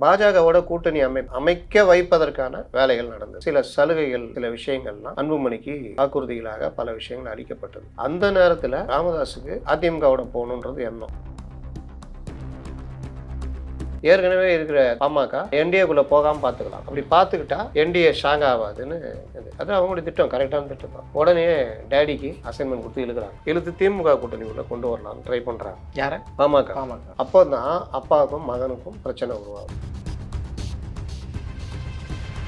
பாஜகவோட கூட்டணி அமை அமைக்க வைப்பதற்கான வேலைகள் நடந்தது. சில சலுகைகள் சில விஷயங்கள்லாம் அன்புமணிக்கு வாக்குறுதிகளாக பல விஷயங்கள் அளிக்கப்பட்டது. அந்த நேரத்தில் ராமதாஸுக்கு அதிமுகவோட போகணுன்றது எண்ணம். ஏற்கனவே இருக்கிற பாமக என்டிஏக்குள்ள போகாம பார்த்துக்கலாம் அப்படி பார்த்துக்கிட்டா என்டிஏ ஸ்ட்ராங் ஆகாதுன்னு அது அவங்களுடைய திட்டம் கரெக்டான திட்டம் தான். உடனே டேடிக்கு அசைன்மெண்ட் கொடுத்து இழுக்கிறாங்க. இழுத்து திமுக கூட்டணிக்குள்ள கொண்டு வரலாம்னு ட்ரை பண்றாங்க. யார? பாமக. பாமக. அப்போ தான் அப்பாவுக்கும் மகனுக்கும் பிரச்சனை உருவாகும்.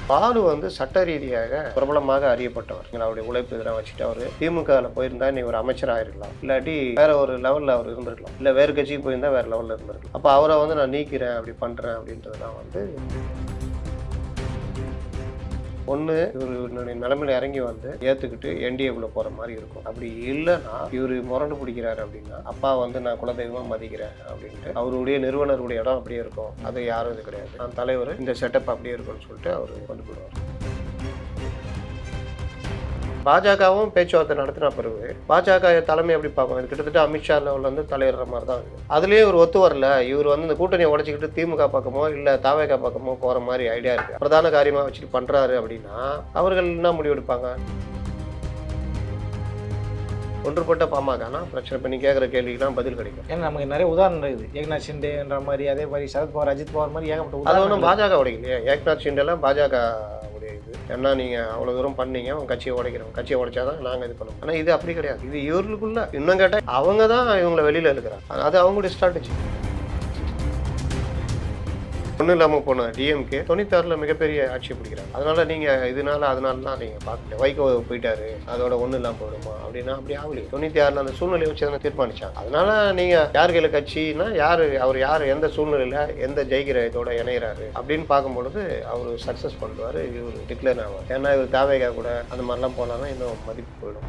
பாலு வந்து சட்ட ரீதியாக பிரபலமாக அறியப்பட்டவர். அவருடைய உழைப்பு இதெல்லாம் வச்சுட்டு அவர் திமுகவில் போயிருந்தா நீ ஒரு அமைச்சராயிருக்கலாம் இல்லாட்டி வேற ஒரு லெவலில் அவர் இருந்திருக்கலாம். இல்லை வேறு கட்சிக்கு போயிருந்தா வேற லெவலில் இருந்திருக்கலாம். அப்போ அவரை வந்து நான் நீக்கிறேன் அப்படி பண்ணுறேன் அப்படின்றதுலாம் வந்து ஒன்று இவருடைய நிலைமையில இறங்கி வந்து ஏற்றுக்கிட்டு என்டிஏக்குள்ளே போகிற மாதிரி இருக்கும். அப்படி இல்லைன்னா இவர் முரண்டு பிடிக்கிறாரு அப்படின்னா அப்பா வந்து நான் குலதெய்வமாக மதிக்கிறேன் அப்படின்ட்டு அவருடைய நிறுவனருடைய இடம் அப்படியே இருக்கும். அது யாரும் இது கிடையாது. நான் தலைவர் இந்த செட்டப் அப்படியே இருக்கும்னு சொல்லிட்டு அவர் கொண்டு போயிடுவார். பாஜகவும் பேச்சுவார்த்தை நடத்தின பிறகு பாஜக தலைமை எப்படி பார்க்கும்? இது கிட்டத்தட்ட அமித்ஷா லெவலில் வந்து தலையிடுற மாதிரி தான் இருக்குது அதுலேயே இவர் ஒத்து வரல. இவர் வந்து இந்த கூட்டணியை உடச்சிக்கிட்டு திமுக பக்கமோ இல்லை தாவேகா பக்கமோ போகிற மாதிரி ஐடியா இருக்குது பிரதான காரியமாக வச்சுட்டு பண்ணுறாரு அப்படின்னா அவர்கள் என்ன முடிவு எடுப்பாங்க? ஒன்றுபட்ட பாமகனா? பிரச்சனை. பண்ணி கேட்குற கேள்விக்கெல்லாம் பதில் கிடைக்கும். ஏன்னா நமக்கு நிறைய உதாரணம் இருக்குது. ஏக்நாத் ஷிண்டேன்ற மாதிரி அதே மாதிரி சரத்பவார் அஜித் பவார் மாதிரி ஏகப்பட்ட அது ஒன்றும் பாஜக உடைக்கலையே. ஏக்நாத் ஷிண்டெல்லாம் பாஜக உடைய ஏன்னா நீங்கள் அவ்வளோ தூரம் பண்ணீங்க அவங்க கட்சியை உடைக்கிறோம். கட்சியை உடைச்சாதான் நாங்கள் இது பண்ணுவோம். ஆனால் இது அப்படி கிடையாது. இது இவர்களுக்குள்ள இன்னும் கேட்டால் அவங்க தான் இவங்களை வெளியில் இருக்கிறாங்க அது அவங்களுடைய ஸ்ட்ராட்டஜி ஒன்றும் இல்லாமல் போன டிஎம்கே தொண்ணூத்தாறில் மிகப்பெரிய ஆட்சி பிடிக்கிறாங்க. அதனால நீங்கள் இதனால அதனாலலாம் நீங்கள் பார்க்கல. வைகோ போயிட்டாரு அதோட ஒன்றும் இல்லாமல் போயிடுமா? அப்படின்னா அப்படி ஆகலையே தொண்ணூற்றி ஆறில் அந்த சூழ்நிலையை வச்சு தானே தீர்மானிச்சாங்க. அதனால நீங்கள் யார் கையில் கட்சினா யார் அவர் யார் எந்த சூழ்நிலையில் எந்த ஜெயிக்கிற இதோட இணைகிறாரு அப்படின்னு பார்க்கும்பொழுது அவர் சக்ஸஸ் பண்ணுவார் இவர் டிக்ளேர் ஆவார். ஏன்னா இவர் தேவைக்கா கூட அந்த மாதிரிலாம் போனாலும் இன்னும் மதிப்பு போயிடும்.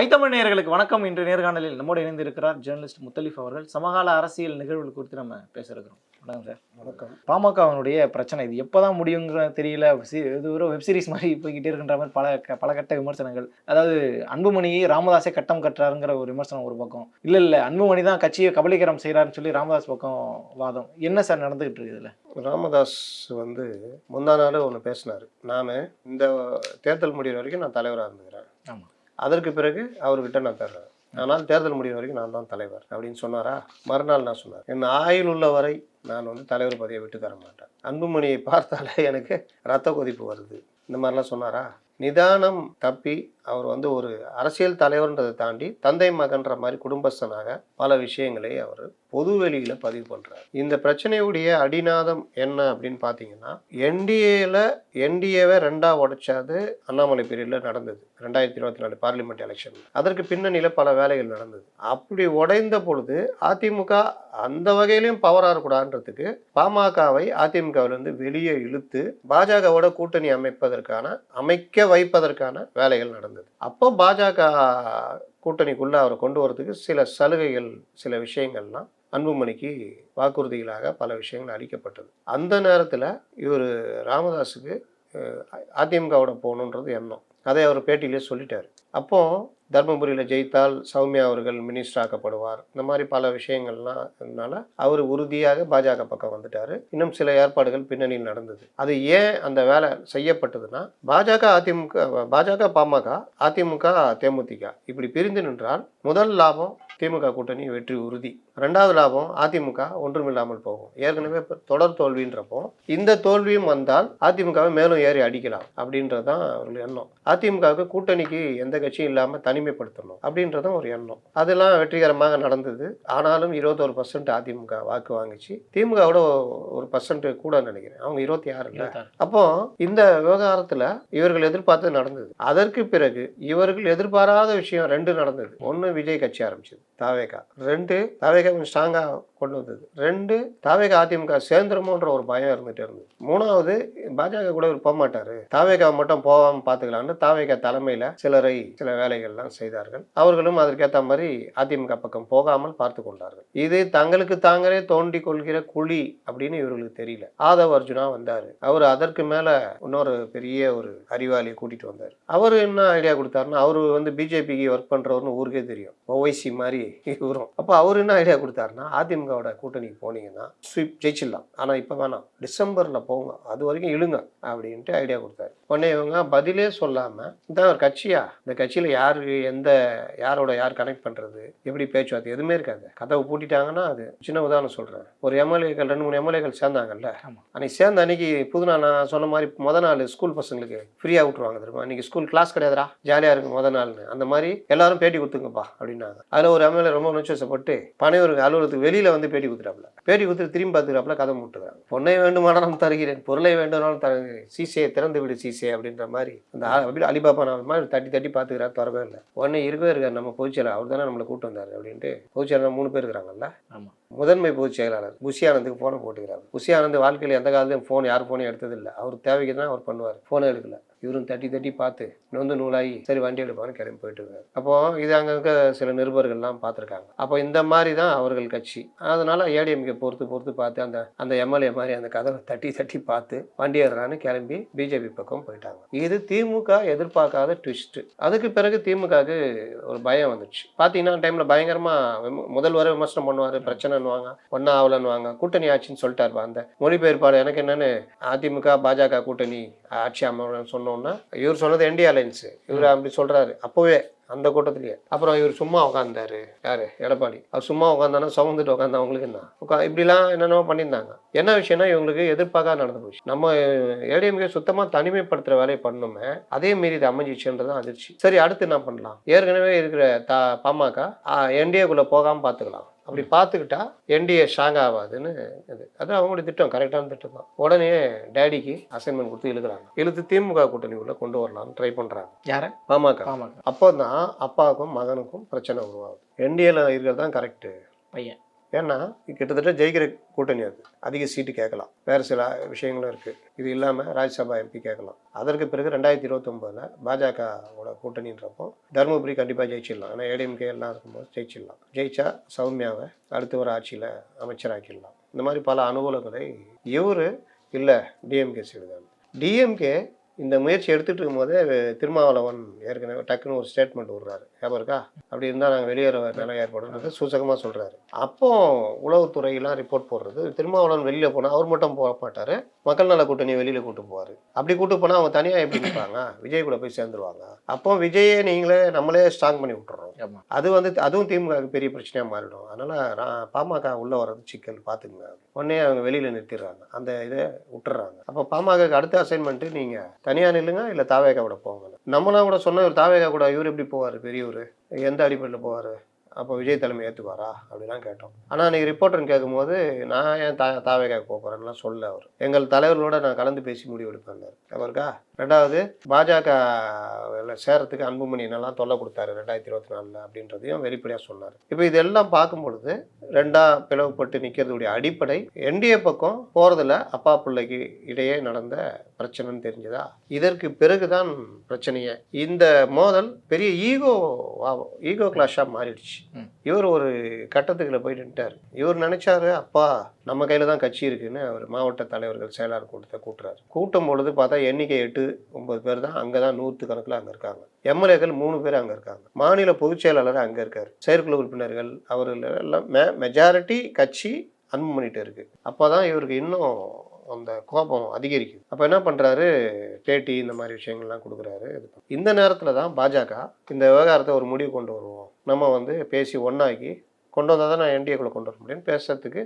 ஐத்தமிழ் நேயர்களுக்கு வணக்கம். இன்று நேர்காணலில் நம்மோடு இணைந்து இருக்கிறார் ஜேர்னலிஸ்ட் முத்தலிஃப் அவர்கள். சமகால அரசியல் நிகழ்வுகள் குறித்து நம்ம பேச இருக்கிறோம் வணக்கம் சார். வணக்கம். பாமகவனுடைய பிரச்சனை இது எப்போதான் முடியுங்கிற தெரியல. இது ஒரு வெப் சீரிஸ் மாதிரி போய்கிட்டே இருக்கின்ற மாதிரி பல பல கட்ட விமர்சனங்கள். அதாவது அன்புமணியை ராமதாஸே கட்டம் கட்டுறாருங்கிற ஒரு விமர்சனம் ஒரு பக்கம். இல்லை இல்லை அன்புமணி தான் கட்சியை கபலீகரம் செய்கிறாருன்னு சொல்லி ராமதாஸ் பக்கம் வாதம். என்ன சார் நடந்துகிட்டு இருக்கு இதில்? ராமதாஸ் வந்து முந்தா நாள் ஒன்று பேசினார். நான் இந்த தேர்தல் முடிகிற வரைக்கும் நான் தலைவராக இருந்துக்கிறேன். ஆமா. அதற்கு பிறகு அவர்கிட்ட நான் தர்றேன் ஆனால் தேர்தல் முடிகிற வரைக்கும் நான் தான் தலைவர் அப்படின்னு சொன்னாரா? மறுநாள் நான் சொன்னார். என் ஆயுள் உள்ள வரை நான் வந்து தலைவர் பதவியை விட்டு தர மாட்டேன். அன்புமணியை பார்த்தாலே எனக்கு ரத்த கொதிப்பு வருது. இந்த மாதிரிலாம் சொன்னாரா? நிதானம் தப்பி அவர் வந்து ஒரு அரசியல் தலைவர்ன்றதை தாண்டி தந்தை மகன்ற மாதிரி குடும்பஸ்தனாக பல விஷயங்களை அவர் பொது வெளியில் பதிவு பண்ணுறார் இந்த பிரச்சனையுடைய அடிநாதம் என்ன அப்படின்னு பார்த்தீங்கன்னா என்டிஏல என்டிஏவை ரெண்டாக உடைச்சது அண்ணாமலை பீரியடில் நடந்தது ரெண்டாயிரத்தி இருபத்தி நாலு பார்லிமெண்ட் எலெக்ஷன் அதற்கு பின்னணியில் பல வேலைகள் நடந்தது. அப்படி உடைந்த பொழுது அதிமுக அந்த வகையிலையும் பவராக இருக்கக்கூடாதுன்றதுக்கு பாமகவை அதிமுகவிலிருந்து வெளியே இழுத்து பாஜகவோட கூட்டணி அமைப்பதற்கான அமைக்க வைப்பதற்கான வேலைகள் நடந்தது. அப்போ பாஜக கூட்டணிக்குள்ள அவரை கொண்டு வரதுக்கு சில சலுகைகள் சில விஷயங்கள்லாம் அன்புமணிக்கு வாக்குறுதிகளாக பல விஷயங்கள் அளிக்கப்பட்டது. அந்த நேரத்தில் இவர் ராமதாஸுக்கு அதிமுகவோட போகணுன்றது எண்ணம். அதை அவர் பேட்டியிலே சொல்லிட்டார். அப்போது தர்மபுரியில் ஜெயித்தால் சௌமியா அவர்கள் மினிஸ்டர் ஆக்கப்படுவார். இந்த மாதிரி பல விஷயங்கள்லாம் இருந்தனால அவர் உறுதியாக பாஜக பக்கம் வந்துட்டார். இன்னும் சில ஏற்பாடுகள் பின்னணியில் நடந்தது. அது ஏன் அந்த வேலை செய்யப்பட்டதுன்னா பாஜக அதிமுக பாஜக பாமக அதிமுக தேமுதிக இப்படி பிரிந்து நின்றால் முதல் லாபம் திமுக கூட்டணி வெற்றி உறுதி. ரெண்டாவது லாபம் அதிமுக ஒன்றுமில்லாமல் போகும். ஏற்கனவே தொடர் தோல்வின்றப்போ இந்த தோல்வியும் வந்தால் அதிமுகவை மேலும் ஏறி அடிக்கலாம் அப்படின்றது தான் அவர்கள் எண்ணம். அதிமுகவுக்கு கூட்டணிக்கு எந்த கட்சியும் இல்லாமல் தனி தனிமைப்படுத்தணும் அப்படின்றதும் ஒரு எண்ணம். அதெல்லாம் வெற்றிகரமாக நடந்தது. ஆனாலும் இருபத்தோரு பர்சன்ட் அதிமுக வாக்கு வாங்குச்சு. திமுகவோட ஒரு பர்சன்ட் கூட நினைக்கிறேன். அவங்க இருபத்தி ஆறு இல்ல அப்போ இந்த விவகாரத்துல இவர்கள் எதிர்பார்த்தது நடந்தது. அதற்கு பிறகு இவர்கள் எதிர்பாராத விஷயம் ரெண்டு நடந்தது. ஒன்று விஜய் கட்சி ஆரம்பிச்சது. தாவேகா. ரெண்டு தாவேகா கொஞ்சம் ஸ்ட்ராங்காக கொண்டு வந்தது. ரெண்டு தாவேகா அதிமுக சேர்ந்துருமோன்ற ஒரு பயம் இருந்துட்டு இருந்தது. மூணாவது பாஜக கூட இவர் போக மாட்டார் தாவேகா மட்டும் போகாமல் பார்த்துக்கலான்னு தாவேகா தலைமையில் சிலரை சில வேலைகள்லாம் செய்தார்கள். அவர்களும் அதற்கேற்ற மாதிரி அதிமுக பக்கம் போகாமல் பார்த்து கொண்டார்கள். இது தங்களுக்கு தாங்களே தோண்டி கொள்கிற குழி அப்படின்னு இவர்களுக்கு தெரியல. ஆதவ் அர்ஜுனா வந்தார். அவர் அதற்கு மேலே இன்னொரு பெரிய ஒரு அறிவாளியை கூட்டிகிட்டு வந்தார். அவர் என்ன ஐடியா கொடுத்தாருன்னா அவர் வந்து பிஜேபிக்கு ஒர்க் பண்ணுறவர்னு ஊருக்கே தெரியும். ஓவைசி மாதிரி இவரும் அப்போ அவர் என்ன ஐடியா கொடுத்தாருன்னா அதிமுகவோட கூட்டணிக்கு போனீங்கன்னா ஸ்வீப் ஜெயிச்சிடலாம். ஆனா இப்போ வேணாம். டிசம்பர்ல போங்க. அது வரைக்கும் இழுங்க அப்படின்ட்டு ஐடியா கொடுத்தாரு. உடனே இவங்க பதிலே சொல்லாம இதான் ஒரு கட்சியா? இந்த கட்சியில யாரு எந்த யாரோட யார் கனெக்ட் பண்றது? எப்படி பேச்சுவார்த்தை? எதுவுமே இருக்காது. கதவை பூட்டிட்டாங்கன்னா அது. சின்ன உதாரணம் சொல்றேன். ஒரு எம்எல்ஏக்கள் ரெண்டு மூணு எம்எல்ஏக்கள் சேர்ந்தாங்கல்ல. அன்னைக்கு சேர்ந்த அன்னைக்கு புதுநா நான் சொன்ன மாதிரி முத நாள் ஸ்கூல் பசங்களுக்கு ஃப்ரீயாக விட்டுருவாங்க தெரியுமா? அன்னைக்கு ஸ்கூல் கிளாஸ் கிடையாதுடா. ஜாலியாக இருக்கு முத நாள்னு. அந்த மாதிரி எல்லாரும் பேட்டி கொடுத்துங்கப்பா அப்படின்னாங்க. அதில் ஒரு எம்எல்ஏ ரொம்ப உணர்ச்சிவசப்பட்டு பனையூர் அலுவலகத்துக்கு வெளியில வந்து பேட்டி கொடுத்துறாப்புல பேட்டி கொடுத்துட்டு திரும்பி பார்த்துக்கிறாப்புல கதை முட்டுறாங்க. பொண்ணை வேண்டுமானாலும் தருகிறேன் பொருளை வேண்டுமானாலும் தருகிறேன் சீசே திறந்து விடு சீசே அப்படின்ற மாதிரி அந்த அலிபாபா நான் மாதிரி தட்டி தட்டி பார்த்துக்கிறார் தரவே இல்லை. உடனே இருக்கவே இருக்கார் நம்ம பொதுச்செயலர் அவர் தானே நம்மளை கூட்டு வந்தார் அப்படின்ட்டு பொதுச்செயலர் மூணு பேர் இருக்கிறாங்கல்ல? ஆமா. முதன்மை பொதுச் செயலாளர் புஷி ஆனந்துக்கு ஃபோனை போட்டுக்கிறார். புஷி ஆனந்த் வாழ்க்கையில் எந்த காலத்தையும் ஃபோன் யார் ஃபோனையும் எடுத்ததில்லை. அவர் தேவைக்கு தான் அவர் பண்ணுவார். ஃபோனை எடுக்கல. இவரும் தட்டி தட்டி பார்த்து நொந்து நூலாகி சரி வண்டி எடுப்பான்னு கிளம்பி போயிட்டு இருக்காரு அப்போ இது அங்கே இருக்க சில நிருபர்கள்லாம் பார்த்துருக்காங்க. அப்போ இந்த மாதிரி தான் அவர்கள் கட்சி. அதனால ஏடிஎம்கே பொறுத்து பொறுத்து பார்த்து அந்த அந்த எம்எல்ஏ மாதிரி அந்த கதவை தட்டி தட்டி பார்த்து வண்டி ஏறுறான்னு கிளம்பி பிஜேபி பக்கம் போயிட்டாங்க. இது திமுக எதிர்பார்க்காத ட்விஸ்ட் அதுக்கு பிறகு திமுகவுக்கு ஒரு பயம் வந்துச்சு. பார்த்தீங்கன்னா டைமில் பயங்கரமாக முதல்வரை விமர்சனம் பண்ணுவார் பிரச்சனைன்னுவாங்க ஒன்றா ஆகலன்னுவாங்க கூட்டணி ஆட்சின்னு சொல்லிட்டாரு. அந்த மொழிபெயர்ப்பாளர் எனக்கு என்னன்னு அதிமுக பாஜக கூட்டணி ஆட்சி அமர்வுன்னு பண்ணோன்னா இவர் சொன்னது என்டி அலைன்ஸ் இவர் அப்படி சொல்றாரு. அப்போவே அந்த கூட்டத்திலேயே. அப்புறம் இவர் சும்மா உட்காந்தாரு யாரு? எடப்பாடி. அவர் சும்மா உட்காந்தானா சுமந்துட்டு உட்காந்தா அவங்களுக்கு என்ன? உட்கா இப்படிலாம் என்னென்னவோ பண்ணியிருந்தாங்க. என்ன விஷயம்னா இவங்களுக்கு எதிர்பார்க்காத நடந்து போச்சு. நம்ம ஏடிஎம்கே சுத்தமாக தனிமைப்படுத்துகிற வேலையை பண்ணோமே அதே மீறி இது அமைஞ்சிச்சுன்றதான் அதிர்ச்சி. சரி அடுத்து என்ன பண்ணலாம்? ஏற்கனவே இருக்கிற த பாமக என்டிஏக்குள்ளே போகாமல் பார்த்துக்கலாம். அப்படி பார்த்துக்கிட்டா என்டிஏ ஸ்ட்ராங் ஆகாதுன்னு இது. அது அவங்களுடைய திட்டம் கரெக்டான திட்டம் தான். உடனே டேடிக்கு அசைன்மெண்ட் கொடுத்து இழுக்கிறாங்க. இழுத்து திமுக கூட்டணிக்குள்ள கொண்டு வரலாம்னு ட்ரை பண்றாங்க. யார? பாமக. அப்போ தான் அப்பாவுக்கும் மகனுக்கும் பிரச்சனை உருவாகுது. என்டிஏல இருக்கிறது தான் கரெக்டு பையன். ஏன்னா கிட்டத்தட்ட ஜெயிக்கிற கூட்டணி அது. அதிக சீட்டு கேட்கலாம். வேறு சில விஷயங்களும் இருக்குது இது இல்லாமல் ராஜ்யசபா எம்பி கேட்கலாம். அதற்கு பிறகு ரெண்டாயிரத்தி இருபத்தொம்போதில் பாஜகவோட கூட்டணின்றப்போ தருமபுரி கண்டிப்பாக ஜெயிச்சிடலாம். ஏன்னா ஏடிஎம்கே எல்லாம் இருக்கும்போது ஜெயிச்சிடலாம். ஜெயிச்சா சௌமியாவை அடுத்த ஒரு ஆட்சியில் அமைச்சராக்கிடலாம். இந்த மாதிரி பல அனுகூலங்களை இவர் இல்லை டிஎம்கே செய்தார் டிஎம்கே இந்த முயற்சி எடுத்துகிட்டு இருக்கும்போதே திருமாவளவன் ஏற்கனவே டக்குன்னு ஒரு ஸ்டேட்மெண்ட் விடுறாரு. ஞாபகம் இருக்கா? அப்படி இருந்தால் நாங்கள் வெளியேற நிலை ஏற்படுறது சூசகமாக சொல்கிறாரு அப்போ உளவுத்துறையெல்லாம் ரிப்போர்ட் போடுறது திருமாவளவன் வெளியில் போனால் அவர் மட்டும் போக மாட்டார். மக்கள் நல கூட்டணி வெளியில் கூட்டு போவார். அப்படி கூட்டு போனால் அவங்க தனியாக எப்படி நிற்பாங்க விஜய் கூட போய் சேர்ந்துருவாங்க. அப்போ விஜயே நீங்களே நம்மளே ஸ்ட்ராங் பண்ணி விட்டுறோம். அது வந்து அதுவும் திமுகவுக்கு பெரிய பிரச்சனையாக மாறிடும். அதனால் பாமக உள்ளே வர்றது சிக்கல் பார்த்துக்குங்க உடனே அவங்க வெளியில் நிறுத்திடுறாங்க. அந்த இதை விட்டுறாங்க. அப்போ பாமகக்கு அடுத்த அசைன்மெண்ட்டு நீங்கள் தனியாக நில்லுங்க இல்லை தாவேகா கூட போங்க. நம்மளாம் கூட சொன்ன ஒரு தாவேகா கூட இவர் எப்படி போவார்? பெரியவர் எந்த அடிப்படையில் போவார்? அப்போ விஜய் தலைமை ஏற்றுவாரா அப்படிலாம் கேட்டோம். ஆனால் அன்றைக்கி ரிப்போர்ட்டர்னு கேட்கும்போது நான் ஏன் தா தாவே போக போகிறேன்லாம் சொல்ல அவர். எங்கள் தலைவர்களோட நான் கலந்து பேசி முடிவு எடுப்பேன் அவருக்கா ரெண்டாவது பாஜக சேரத்துக்கு அன்புமணி என்னெல்லாம் தொல்லை கொடுத்தாரு ரெண்டாயிரத்தி இருபத்தி நாலில் அப்படின்றதையும் வெளிப்படையாக சொன்னார். இப்போ இதெல்லாம் பார்க்கும் பொழுது ரெண்டா பிளவுபட்டு நிற்கிறதுடைய அடிப்படை என்டிஏ பக்கம் போகிறதுல அப்பா பிள்ளைக்கு இடையே நடந்த பிரச்சனைன்னு தெரிஞ்சதா? இதற்கு பிறகுதான் பிரச்சனையே. இந்த மோதல் பெரிய ஈகோ ஈகோ கிளாஷாக மாறிடுச்சு. இவர் ஒரு கட்டத்துக்குள்ள போயிட்டு நின்ட்டாரு. இவர் நினைச்சாரு அப்பா நம்ம கையில தான் கட்சி இருக்குன்னு அவர் மாவட்ட தலைவர்கள் செயலாளர் கூட்டத்தை கூட்டுறாரு. கூட்டும் பொழுது பார்த்தா எண்ணிக்கை எட்டு ஒன்பது பேர் தான் அங்கே தான் நூற்று கணக்கில் அங்கே இருக்காங்க. எம்எல்ஏக்கள் மூணு பேர் அங்கே இருக்காங்க. மாநில பொதுச் செயலாளர் அங்கே இருக்கார். செயற்குழு உறுப்பினர்கள் அவர்கள் எல்லாம் மெ மெஜாரிட்டி கட்சி அன்புமணிகிட்ட இருக்கு. அப்போ தான் இவருக்கு இன்னும் அந்த கோபம் அதிகரிக்குது. அப்போ என்ன பண்ணுறாரு பேட்டி இந்த மாதிரி விஷயங்கள்லாம் கொடுக்குறாரு. இது இந்த நேரத்தில் தான் பாஜக இந்த விவகாரத்தை ஒரு முடிவு கொண்டு வருவோம். நம்ம வந்து பேசி ஒன்றாக்கி கொண்டு வந்தால் தான் நான் என்டிஏக்குள்ளே கொண்டு வர முடியும்னு பேசுறதுக்கு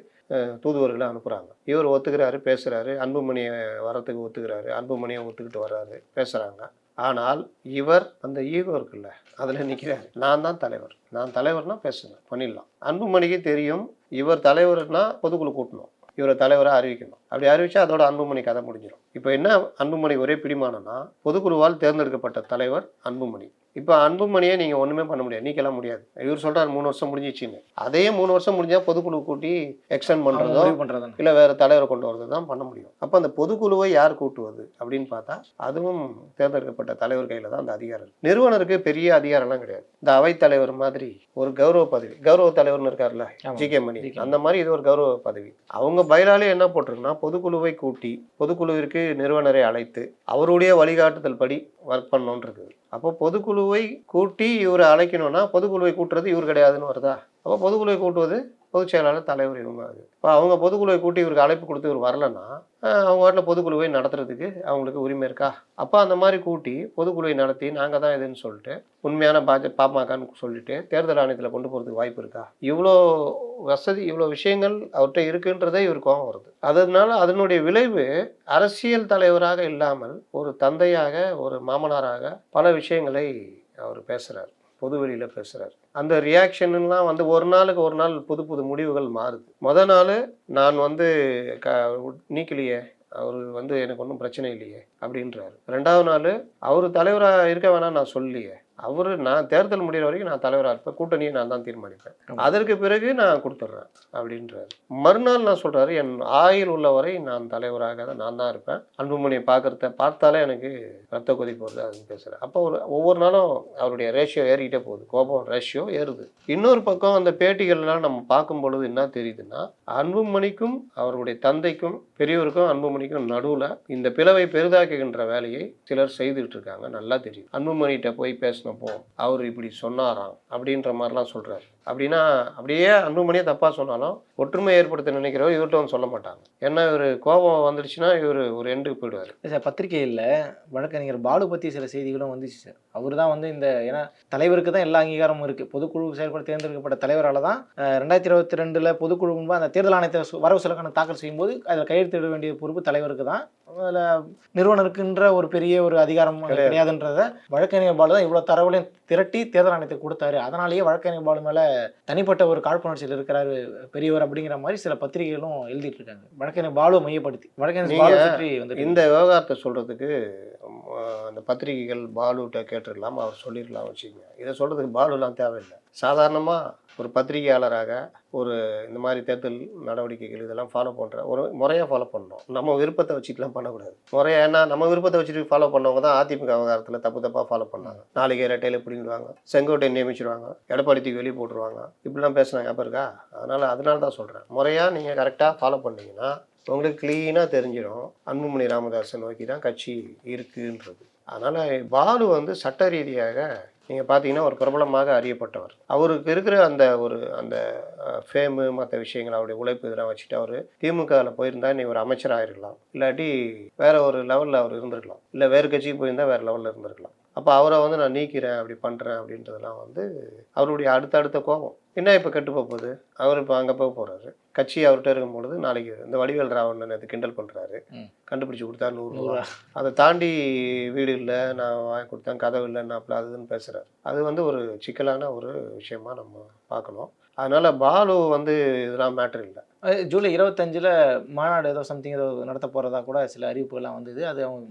தூதுவர்களை அனுப்புகிறாங்க இவர் ஒத்துக்கிறாரு பேசுகிறாரு அன்புமணியை வரத்துக்கு ஒத்துக்கிறாரு. அன்புமணியை ஒத்துக்கிட்டு வர்றாரு பேசுகிறாங்க ஆனால் இவர் அந்த ஈகோ இருக்குல்ல அதில் நிற்கிறார் நான் தான் தலைவர். நான் தலைவர்னா பேசுங்க பண்ணிடலாம். அன்புமணிக்கு தெரியும் இவர் தலைவர்னா பொதுக்குழு கூட்டணும். இவரை தலைவராக அறிவிக்கணும். அப்படி அறிவிச்சா அதோட அன்புமணி கதை முடிஞ்சிடும் இப்போ என்ன அன்புமணி ஒரே பிடிமானம்னா பொதுக்குழுவால் தேர்ந்தெடுக்கப்பட்ட தலைவர் அன்புமணி. இப்போ அன்புமணியை நீங்கள் ஒன்றுமே பண்ண முடியாது. நீக்கலாம் முடியாது. இவர் சொல்றாரு மூணு வருஷம் முடிஞ்சிச்சுன்னு. அதே மூணு வருஷம் முடிஞ்சா பொதுக்குழு கூட்டி எக்ஸ்டெண்ட் பண்ணுறதோ பண்றதுதானே. இல்லை வேறு தலைவரை கொண்டு வரது தான் பண்ண முடியும். அப்போ அந்த பொதுக்குழுவை யார் கூட்டுவது அப்படின்னு பார்த்தா அதுவும் தேர்ந்தெடுக்கப்பட்ட தலைவர் கையில் தான் அந்த அதிகாரம். நிறுவனருக்கு பெரிய அதிகாரம்லாம் கிடையாது. இந்த அவைத்தலைவர் மாதிரி ஒரு கௌரவ பதவி கௌரவ தலைவர்னு இருக்கார்ல. G K Mani. அந்த மாதிரி இது ஒரு கௌரவ பதவி. அவங்க பயிலாலே என்ன போட்டிருக்குன்னா பொதுக்குழுவை கூட்டி பொதுக்குழுவிற்கு நிறுவனரை அழைத்து அவருடைய வழிகாட்டுதல் படி ஒர்க் இருக்குது. அப்போ பொதுக்குழுவை கூட்டி இவரை அழைக்கணும்னா பொதுக்குழுவை கூட்டுறது இவர் கிடையாதுன்னு வருதா? அப்போ பொதுக்குழுவை கூட்டுவது பொதுச் செயலாளர் தலைவர் இவங்க. அது இப்போ அவங்க பொதுக்குழுவை கூட்டி இவருக்கு அழைப்பு கொடுத்து இவர் வரலன்னா அவங்க வாட்டில் பொதுக்குழுவை நடத்துறதுக்கு அவங்களுக்கு உரிமை இருக்கா? அப்போ அந்த மாதிரி கூட்டி பொதுக்குழுவை நடத்தி நாங்கள் தான் இதுன்னு சொல்லிட்டு உண்மையான பாஜ பாமகன்னு சொல்லிட்டு தேர்தல் ஆணையத்தில் கொண்டு போகிறதுக்கு வாய்ப்பு இருக்கா? இவ்வளோ வசதி இவ்வளோ விஷயங்கள் அவர்கிட்ட இருக்குன்றதே இவர் கோபம் வருது. அதனால அதனுடைய விளைவு அரசியல் தலைவராக இல்லாமல் ஒரு தந்தையாக ஒரு மாமனாராக பல விஷயங்களை அவர் பேசுகிறார் பொதுவெளியில் பேசுகிறார் அந்த ரியாக்ஷன்லாம் வந்து ஒரு நாளுக்கு ஒரு நாள் புது புது முடிவுகள் மாறுது. முத நாள் நான் வந்து க நீக்கலையே. அவர் வந்து எனக்கு ஒன்றும் பிரச்சனை இல்லையே. அப்படின்றாரு. ரெண்டாவது நாள் அவர் தலைவராக இருக்க வேணாம் நான் சொல்லலையே. அவர் நான் தேர்தல் முடிகிற வரைக்கும் நான் தலைவராக இருப்பேன். கூட்டணியை நான் தான் தீர்மானிப்பேன். அதற்கு பிறகு நான் கொடுத்துட்றேன் அப்படின்றாரு. மறுநாள் நான் சொல்றாரு என் ஆயுள் உள்ளவரை நான் தலைவராக தான் நான் தான் இருப்பேன். அன்புமணியை பார்க்கறத பார்த்தாலே எனக்கு ரத்த கொதிப்பு வருது அதுன்னு பேசுகிறேன் அப்போ ஒரு ஒவ்வொரு நாளும் அவருடைய ரேஷியோ ஏறிக்கிட்டே போகுது. கோபம் ரேஷியோ ஏறுது. இன்னொரு பக்கம் அந்த பேட்டிகள்லாம் நம்ம பார்க்கும் பொழுது என்ன தெரியுதுன்னா அன்புமணிக்கும் அவருடைய தந்தைக்கும் பெரியவருக்கும் அன்புமணிக்கும் நடுவில் இந்த பிளவை பெரிதாக்குகின்ற வேலையை சிலர் செய்துட்டு இருக்காங்க நல்லா தெரியும் அன்புமணிகிட்ட போய் பேசினப்போ அவர் இப்படி சொன்னாராம் அப்படின்ற மாதிரிலாம் சொல்றாரு. அப்படின்னா அப்படியே அன்புமணியே தப்பாக சொன்னாலும் ஒற்றுமை ஏற்படுத்த நினைக்கிறவர் இவர்கிட்ட வந்து சொல்ல மாட்டாங்க. ஏன்னா இவர் கோபம் வந்துடுச்சுன்னா இவர் ஒரு எண்டுக்கு போயிடுவார். சார் பத்திரிகையில் வழக்கறிஞர் பாலு பற்றி சில செய்திகளும் வந்துச்சு சார். அவர் தான் வந்து இந்த ஏன்னா தலைவருக்கு தான் எல்லா அங்கீகாரமும் இருக்குது பொதுக்குழு செயல்பட தேர்ந்தெடுக்கப்பட்ட தலைவரால் தான் ரெண்டாயிரத்தி இருபத்தி ரெண்டில் பொதுக்குழு முன்பு அந்த தேர்தல் ஆணையத்தை வரவு செலவுக்கான தாக்கல் செய்யும்போது அதில் கையெழுத்திட வேண்டிய பொறுப்பு தலைவருக்கு தான். அதில் நிறுவனருக்குன்ற ஒரு பெரிய ஒரு அதிகாரம். கிடையாதுன்றத வழக்கறிஞர் பாலு தான் இவ்வளோ தரவுலையும் திரட்டி தேர்தல் ஆணையத்தை கொடுத்தாரு. அதனாலேயே வழக்கறிஞர் பாலு மேலே தனிப்பட்ட ஒரு காழ்ப்புணர்ச்சியில் இருக்கிறாரு பெரியவர் அப்படிங்கிற மாதிரி சில பத்திரிகைகளும் எழுதிட்டு இருக்காங்க. வழக்கறிஞர் பாலுவை மையப்படுத்தி. வழக்கறிஞர் இந்த விவகாரத்தை சொல்றதுக்கு அந்த பத்திரிகைகள் பாலுகிட்ட கேட்டுடலாம் அவர் சொல்லிடலாம் வச்சுக்கோங்க. இதை சொல்றதுக்கு பாலுலாம் தேவையில்லை. சாதாரணமாக ஒரு பத்திரிகையாளராக ஒரு இந்த மாதிரி தேர்தல் நடவடிக்கைகள் இதெல்லாம் ஃபாலோ பண்ணுற ஒரு முறையாக ஃபாலோ பண்ணணும். நம்ம விருப்பத்தை வச்சுட்டுலாம் பண்ணக்கூடாது. முறையாக ஏன்னா நம்ம விருப்பத்தை வச்சுட்டு ஃபாலோ பண்ணவங்க தான் அதிமுக விவகாரத்தில் தப்பு தப்பாக ஃபாலோ பண்ணாங்க. நாளைக்கு இரட்டையில் பிடிங்கிடுவாங்க. செங்கோட்டை நியமிச்சிருவாங்க. எடப்பாடி தூக்கி வெளியே போட்டுருவாங்க. இப்படிலாம் பேசுனாங்க. அப்போ இருக்கா? அதனால் அதனால தான் சொல்கிறேன் முறையாக நீங்கள் கரெக்டாக ஃபாலோ பண்ணிங்கன்னா உங்களுக்கு க்ளீனாக தெரிஞ்சிடும். அன்புமணி ராமதாஸை நோக்கி தான் கட்சி இருக்குன்றது. அதனால் பாலு வந்து சட்ட ரீதியாக நீங்கள் பார்த்தீங்கன்னா ஒரு பிரபலமாக அறியப்பட்டவர். அவருக்கு இருக்கிற அந்த ஒரு அந்த ஃபேமு மற்ற விஷயங்கள் அவருடைய உழைப்பு இதெல்லாம் வச்சுட்டு அவர் திமுகவில் போயிருந்தா நீ ஒரு அமைச்சராக இருக்கலாம் இல்லாட்டி வேற ஒரு லெவலில் அவர் இருந்திருக்கலாம். இல்லை வேறு கட்சிக்கு போயிருந்தா வேறு லெவலில் இருந்திருக்கலாம். அப்போ அவரை வந்து நான் நீக்கிறேன் அப்படி பண்ணுறேன் அப்படின்றதெல்லாம் வந்து அவருடைய அடுத்தடுத்த கோபம். என்ன இப்போ கெட்டு போக போகுது? அவர் இப்போ அங்கே போக போகிறாரு கட்சி அவர்கிட்ட இருக்கும் பொழுது நாளைக்கு இந்த வடிவேல் ராவணன் அது கிண்டல் பண்ணுறாரு. கண்டுபிடிச்சு கொடுத்தா நூறுரூவா. அதை தாண்டி வீடு இல்லை நான் வாங்கி கொடுத்தேன் கதவு இல்லைன்னாப்புல அது இதுன்னு பேசுகிறாரு அது வந்து ஒரு சிக்கலான ஒரு விஷயமா நம்ம பார்க்கணும். அதனால பாலு வந்து இதெல்லாம் மேட்ரு இல்லை. ஜூலை இருபத்தஞ்சில் மாநாடு ஏதோ சம்திங் ஏதோ நடத்த போகிறதா கூட சில அறிவிப்புகள்லாம் வந்தது. அது அவங்க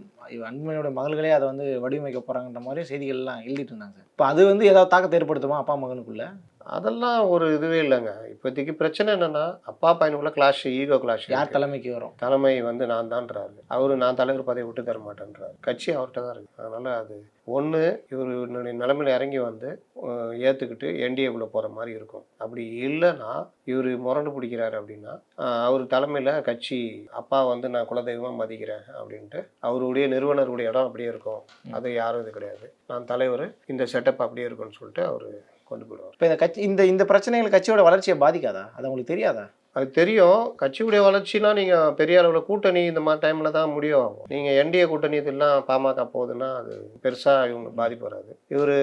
அன்புமணியோட மகள்களே அதை வந்து வடிவமைக்க போகிறாங்கன்ற மாதிரி செய்திகள்லாம் எழுதிட்டு இருந்தாங்க இப்போ அது வந்து ஏதாவது தாக்கத்தை ஏற்படுத்துமா அப்பா மகனுக்குள்ள? அதெல்லாம் ஒரு இதுவே இல்லைங்க. இப்போதைக்கு பிரச்சனை என்னன்னா அப்பா பையனுக்குள்ள கிளாஷ் ஈகோ கிளாஷ் யார் தலைமைக்கு வரும்? தலைமை வந்து நான் தான்றாரு அவரு நான் தலைவர் பதவி விட்டு தர மாட்டேன்றாரு. கட்சி அவர்கிட்ட தான் இருக்கு. அதனால அது ஒன்று இவர் நிலைமையில இறங்கி வந்து அஹ், ஏத்துக்கிட்டு என்டிஏக்குள்ள போற மாதிரி இருக்கும். அப்படி இல்லைன்னா இவர் முரண்டு பிடிக்கிறாரு அப்படின்னா அவர் தலைமையில கட்சி அப்பா வந்து நான் குலதெய்வமா மதிக்கிறேன் அப்படின்ட்டு அவருடைய நிறுவனருடைய இடம் அப்படியே இருக்கும். அது யாரும் இது கிடையாது. நான் தலைவர் இந்த செட்டப் அப்படியே இருக்கும்னு சொல்லிட்டு அவர் கொண்டு போயிடுவார். இப்போ இந்த கட்சி இந்த இந்த பிரச்சனைகள் கட்சியோட வளர்ச்சியை பாதிக்காதா? அது உங்களுக்கு தெரியாதா? அது தெரியும். கட்சியுடைய வளர்ச்சினா நீங்கள் பெரிய அளவில் கூட்டணி இந்த மாதிரி டைமில் தான் முடியும் நீங்கள் என்டிஏ கூட்டணி இதெல்லாம் பாமக போகுதுன்னா அது பெருசாக இவங்க பாதிப்பு வராது. இவர்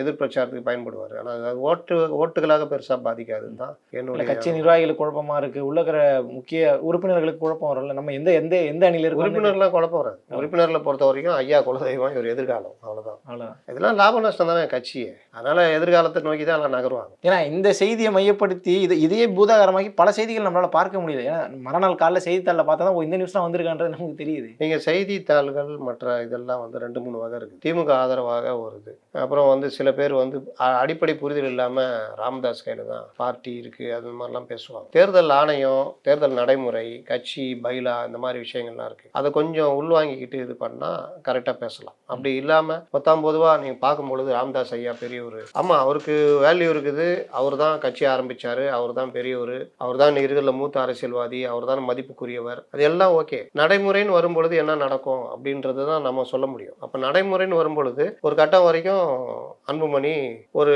எதிர்பிரச்சாரத்துக்கு பயன்படுவார். ஆனால் அது ஓட்டு ஓட்டுகளாக பெருசாக பாதிக்காதுன்னு தான் என்னுடைய கட்சி நிர்வாகிகளுக்கு குழப்பமா இருக்கு. உள்ள இருக்கிற முக்கிய உறுப்பினர்களுக்கு குழப்பம் வரும்ல நம்ம எந்த எந்த எந்த அணியில இருக்கோம் உறுப்பினர்லாம் குழப்பம் வராது. உறுப்பினர்களை பொறுத்த வரைக்கும் ஐயா குலதெய்வம் இவர் எதிர்காலம். அவ்வளோதான் அவ்வளவுதான். இதெல்லாம் லாப நஷ்டம் தானே கட்சியே. அதனால எதிர்காலத்தை நோக்கி தான் எல்லாம் நகருவாங்க. ஏன்னா இந்த செய்தியை மையப்படுத்தி இது இதையே பூதாகரமாக்கி பல செய்திகள் நம்மளால பார்க்க முடியல. ஏன்னா மறுநாள் காலைல செய்தித்தாளில் பார்த்தா தான் இந்த நியூஸ் தான் வந்திருக்கான்றது நமக்கு தெரியுது. நீங்க செய்தித்தாள்கள் மற்ற இதெல்லாம் வந்து ரெண்டு மூணு வகை இருக்கு. திமுக ஆதரவாக வருது அப்புறம் வந்து சில பேர் வந்து அடிப்படை புரிதல் இல்லாம ராமதாஸ் கையில தான் பார்ட்டி இருக்கு அது மாதிரிலாம் பேசுவாங்க. தேர்தல் ஆணையம் தேர்தல் நடைமுறை கட்சி பைலா இந்த மாதிரி விஷயங்கள்லாம் இருக்கு. அதை கொஞ்சம் உள்வாங்கிக்கிட்டு இது பண்ணா கரெக்டா பேசலாம். அப்படி இல்லாம பத்தாம் பொதுவா நீங்க பார்க்கும் பொழுது ராமதாஸ் ஐயா பெரியவர். ஆமா அவருக்கு வேல்யூ இருக்குது. அவர் தான் கட்சி ஆரம்பிச்சாரு. அவர் தான் பெரியவர். அவர் தான் இருக்கிற மூத்த அரசியல்வாதி அவர் தான் மதிப்புக்குரியவர். அது எல்லாம் ஓகே. நடைமுறைன்னு வரும்பொழுது என்ன நடக்கும் அப்படின்றது தான் நம்ம சொல்ல முடியும். அப்போ நடைமுறைன்னு வரும்பொழுது ஒரு கட்டம் வரைக்கும் அன்புமணி ஒரு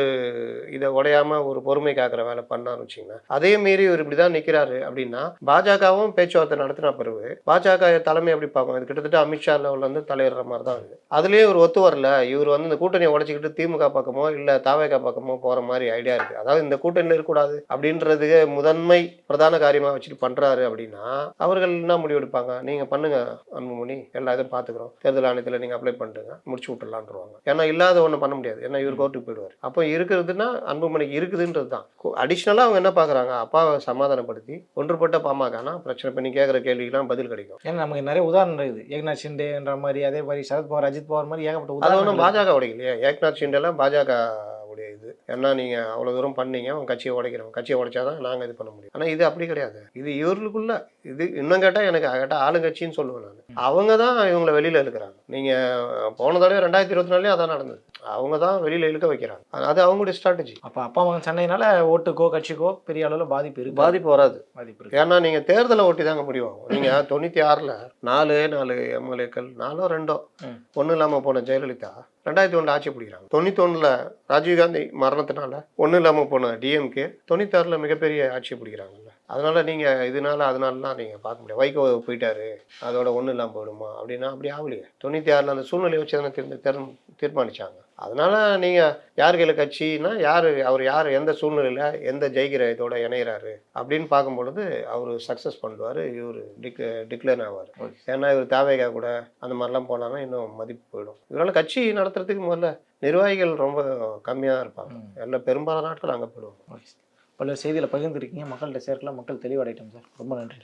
இதை உடையாம ஒரு பொறுமை காக்கிற வேலை பண்ணான்னு வச்சிங்கன்னா அதே மீறி இவர் இப்படி தான் நிற்கிறாரு அப்படின்னா பாஜகவும் பேச்சுவார்த்தை நடத்தின பிறகு பாஜக தலைமை எப்படி பார்க்கும்? இது கிட்டத்தட்ட அமித்ஷா லெவலில் வந்து தலையிடுற மாதிரி தான் இருக்குது. அதுலேயே இவர் ஒத்து வரல. இவர் வந்து இந்த கூட்டணியை உடச்சிக்கிட்டு திமுக பக்கமோ இல்லை தாவேகா பக்கமோ போகிற மாதிரி ஐடியா இருக்குது அதாவது இந்த கூட்டணியில் இருக்கக்கூடாது அப்படின்றது முதன்மை பிரதான காரியமாக வச்சுட்டு பண்ணுறாரு அப்படின்னா அவர்கள் என்ன முடிவு எடுப்பாங்க? நீங்கள் பண்ணுங்க அன்புமணி. எல்லா இதையும் பார்த்துக்குறோம் தேர்தல் ஆணையத்தில் நீங்கள் அப்ளை பண்ணிட்டுங்க முடிச்சு விட்டுலான்ருவாங்க ஏன்னா இல்லாத ஒன்று பண்ண முடியாது. ஏன்னா இவர் கோர்ட்டுக்கு போயிடுவார். அப்போ இருக்கிறதுனா அன்புமணிக்கு இருக்குதுன்றது தான் அடிஷ்னலாக அவங்க என்ன பார்க்குறாங்க அப்பாவை சமாதானப்படுத்தி ஒன்றுபட்ட பாமகனா பிரச்சனை பண்ணி கேட்குற கேள்விக்கெல்லாம் பதில் கிடைக்கும். ஏன்னா நமக்கு நிறைய உதாரணம் இருக்குது. ஏக்நாத் ஷிண்டேன்ற மாதிரி அதே மாதிரி சரத்பவார் அஜித் பவார் மாதிரி ஏகப்பட்ட அது ஒன்றும் உதாரணம் பாஜக உடைக்கலையே ஏக்நாத் ஷிண்டெல்லாம் பாஜக உடைய இது. ஏன்னா நீங்கள் அவ்வளோ தூரம் பண்ணீங்க அவங்க கட்சியை உடைக்கிறோம் கட்சியை உடைச்சாதான் நாங்கள் இது பண்ண முடியும். ஆனால் இது அப்படி கிடையாது. இது இவர்களுக்குள்ள இது இன்னும் கேட்டால் எனக்கு கேட்டால் ஆளுங்கட்சின்னு சொல்லுவேன் நான். அவங்க தான் இவங்களை வெளியில் இழுக்கிறாங்க. நீங்கள் போன தடவை ரெண்டாயிரத்தி இருபத்தி நாலுலேயும் அதான் நடந்தது. அவங்க தான் வெளியில் இழுக்க வைக்கிறாங்க. அது- அவங்களுடைய ஸ்ட்ராட்டஜி அப்ப அப்பா மகன் சண்டையினால ஓட்டுக்கோ கட்சிக்கோ பெரிய அளவுல பாதிப்பு இருக்கு. பாதிப்பு வராது. பாதிப்பு இருக்கு. ஏன்னா நீங்கள் தேர்தலை ஒட்டி தாங்க முடிவாகும் நீங்கள் தொண்ணூற்றி ஆறில் நாலு நாலு எம்எல்ஏக்கள் நாலோ ரெண்டோ. ஒன்றும் இல்லாமல் போன ஜெயலலிதா ரெண்டாயிரத்தி ஒன்று ஆட்சி பிடிக்கிறாங்க. தொண்ணூத்தொன்னில் ராஜீவ்காந்தி மரணத்தினால ஒன்றும் இல்லாமல் போன டிஎம்கே தொண்ணூத்தாறில் மிகப்பெரிய ஆட்சி பிடிக்கிறாங்க. அதனால நீங்கள் இதனால அதனாலலாம் நீங்கள் பார்க்க முடியாது. வைகோ போயிட்டாரு. அதோட ஒன்றும் இல்லாமல் போயிடுமா? அப்படின்னா அப்படி ஆகலையே. தொண்ணூற்றி ஆறில் அந்த சூழ்நிலையை வச்சு தானே தீர்ந்து தீர்ம் தீர்மானிச்சாங்க. அதனால நீங்கள் யார் கையில் கட்சின்னா யார் அவர் யார் எந்த சூழ்நிலையில் எந்த ஜெயிக்கிற இதோட இணையிறாரு அப்படின்னு பார்க்கும் பொழுது அவர் சக்ஸஸ் பண்ணுவார். இவர் டிக் டிக்ளேர் ஆவார். ஏன்னா இவர் தேவைக்கா கூட அந்த மாதிரிலாம் போனாங்கன்னா இன்னும் மதிப்பு போயிடும். இதனால கட்சி நடத்துறதுக்கு முதல்ல நிர்வாகிகள் ரொம்ப கம்மியாக இருப்பாங்க. ம். எல்லாம் பெரும்பாலான நாட்கள் அங்கே போயிடுவாங்க. பல செய்திகளை பகிர்ந்துருக்கீங்க. மக்கள்கிட்ட சேர்க்கலாம். மக்கள் தெளிவடையட்டும் சார். ரொம்ப நன்றி.